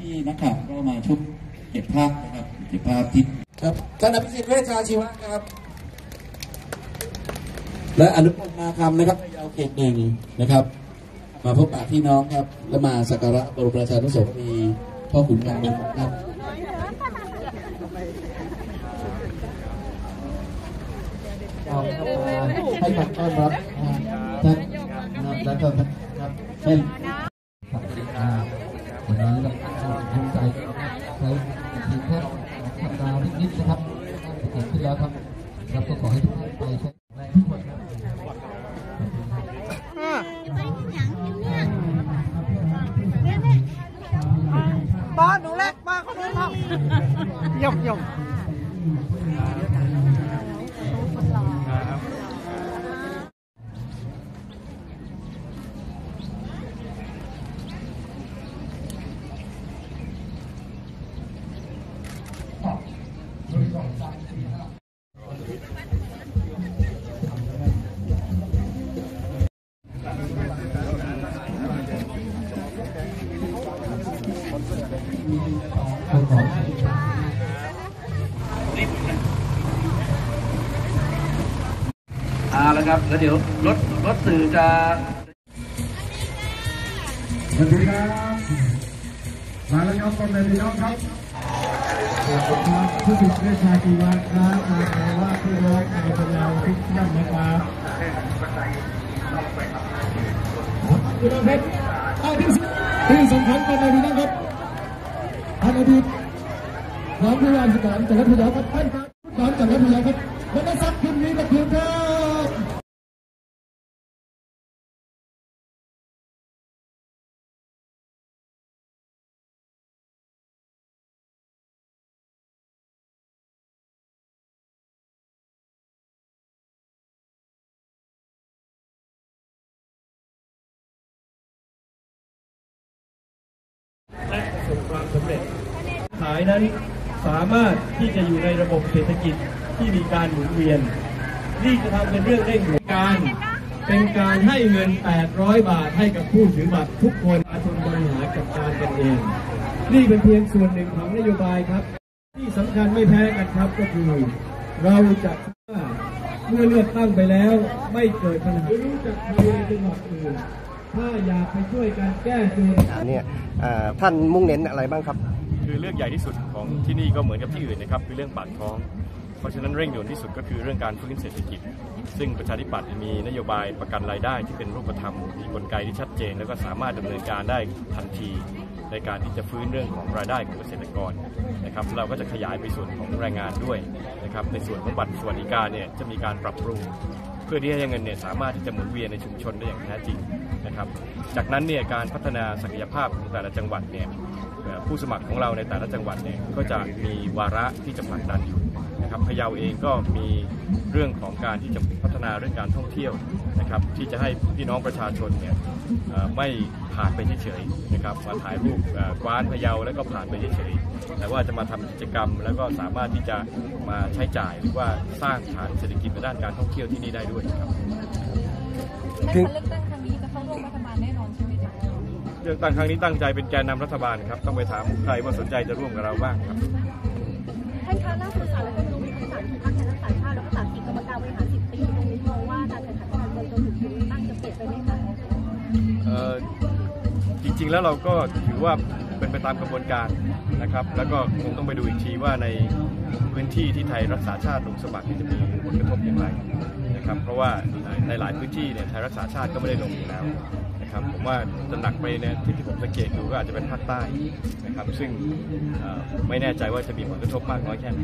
พี่ๆนักข่าวก็มาชุบเก็บภาพนะครับเก็บภาพที่ครับท่านอภิสิทธิ์เวชชาชีวะครับ และอนุพงศ์นาคำนะครับยาวเขตหนึ่งนะครับ มาพบปะพี่น้องครับ และมาสักการะบรมราชานุสาวรีย์พ่อขุนกลางเมืองของท่านเราครับมาให้การต้อนรับท่านนะครับและก็ครับเช่นครับอ่าวันนี้เราภูมิใจนะครับใช้ทีมแพทย์ของสัปดาห์ นิดนะครับเขียนขึ้นแล้วครับเราก็ขอให้ทุกท่านไปใช้แรงทุกคนครับบอสหนูเล็กมาคนนู้นครับหย กหยกอ่าแล้วครับ แล้วเดี๋ยวรถรถสื่อจะสวัสดีครับมาแล้วครับพ่อแม่พี่น้องครับขอบคุณครับผู้ติดเชื้อชาชีวะครับมาแปลว่าพี่น้องในพยาวทุกท่านนะครับพี่น้องครับที่สำคัญพ่อแม่พี่น้องครับ ท่านอดีตของผู้ว่าราชการจังหวัดพะเยาครับท่านครับของจังหวัดพะเยาครับบรรดาศักคุณนี้กับคุณครับและประสบความสำเร็จายนั้นสามารถที่จะอยู่ในระบบเศรษฐกิจที่มีการหมุนเวียน นี่จะทำเป็นเรื่องเร่งด่วนการ เป็นการให้เงิน 800 บาทให้กับผู้ถือบัตรทุกคนประชาชนบริหารจัดการกันเอง นี่เป็นเพียงส่วนหนึ่งของนโยบายครับ ที่สำคัญไม่แพ้กันครับก็คือ เราจะว่าเมื่อเลือกตั้งไปแล้วไม่เกิดปัญหารู้จักใครในจังหวัดอื่นถ้าอยากไปช่วยกันแก้จนเนี่ยท่านมุ่งเน้นอะไรบ้างครับ คือเรื่องใหญ่ที่สุดของที่นี่ก็เหมือนกับที่อื่นนะครับคือเรื่องปากท้อง เพราะฉะนั้นเร่งด่วนที่สุดก็คือเรื่องการฟื้นเศรษฐกิจ ซึ่งประชาธิปัตย์มีนโยบายประกันรายได้ที่เป็นรูปธรรมมีกลไกที่ชัดเจน แล้วก็สามารถดำเนินการได้ทันทีในการที่จะฟื้นเรื่องของรายได้ของเกษตรกรนะครับเราก็จะขยายไปส่วนของแรงงานด้วยนะครับในส่วนของบัตรสวัสดิการเนี่ยจะมีการปรับปรุง เพื่อที่ให้เงินเนี่ยสามารถที่จะหมุนเวียนในชุมชนได้อย่างแท้จริงนะครับ จากนั้นเนี่ยการพัฒนาศักยภาพของแต่ละจังหวัดเนี่ยผู้สมัครของเราในแต่ละจังหวัดเนี่ยก็จะมีวาระที่จะผลักดันอยู่นะครับพะเยาเองก็มีเรื่องของการที่จะพัฒนาเรื่องการท่องเที่ยว นะครับที่จะให้พี่น้องประชาชนเนี่ยเอ่อไม่ผ่านไปเฉยๆนะครับมาถ่ายรูปเอ่อกวานพะเยาแล้วก็ผ่านไปเฉยๆแต่ว่าจะมาทำกิจกรรม แล้วก็สามารถที่จะมาใช้จ่ายหรือว่าสร้างฐานเศรษฐกิจในด้านการท่องเที่ยวที่นี่ได้ด้วยครับและการเลือกตั้งครั้งนี้จะเข้าร่วมรัฐบาลแน่นอนใช่ไหมคะเลือกตั้งครั้งนี้ตั้งใจเป็นแกนนำรัฐบาลครับต้องไปถามใครว่าสนใจจะร่วมกับเราบ้างครับท่านคะล่าสุดสารรัฐธรรมนูญมีคำสั่งถึงพรรคไทยรัก ริงๆแล้วเราก็ถือว่าเป็นไปตามกระบวนการนะครับ แล้วก็คงต้องไปดูอีกทีว่าในพื้นที่ที่ไทยรักษาชาติลงสมัครจะมีผลกระทบอย่างไรนะครับ เพราะว่าในหลายพื้นที่เนี่ยไทยรักษาชาติก็ไม่ได้ลงอยู่แล้วนะครับผมว่าจะหนักไปเนี่ยที่ที่ผมสังเกตดูก็อาจจะเป็นภาคใต้นะครับซึ่งไม่แน่ใจว่าจะมีผลกระทบมากน้อยแค่ไหน